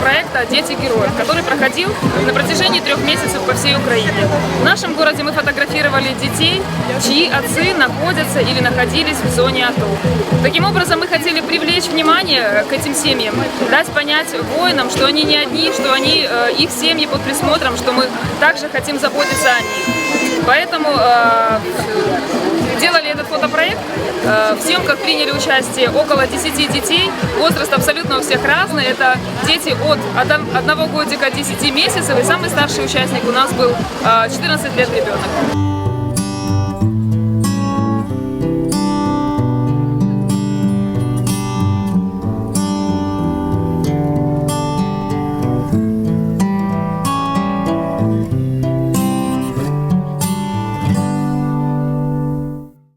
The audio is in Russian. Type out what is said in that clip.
проекта «Дети героев», который проходил на протяжении трех месяцев по всей Украине. В нашем городе мы фотографировали детей, чьи отцы находятся или находились в зоне АТО. Таким образом, мы хотели привлечь внимание к этим семьям, дать понять воинам, что они не одни, что они, э, их семьи под присмотром, что мы также хотим заботиться о них. Поэтому э, делали этот фотопроект. Э, В съемках приняли участие около 10 детей. Возраст абсолютно у всех разный. Это дети от од- одного годика 10 месяцев. И самый старший участник у нас был э, 14 лет ребенок.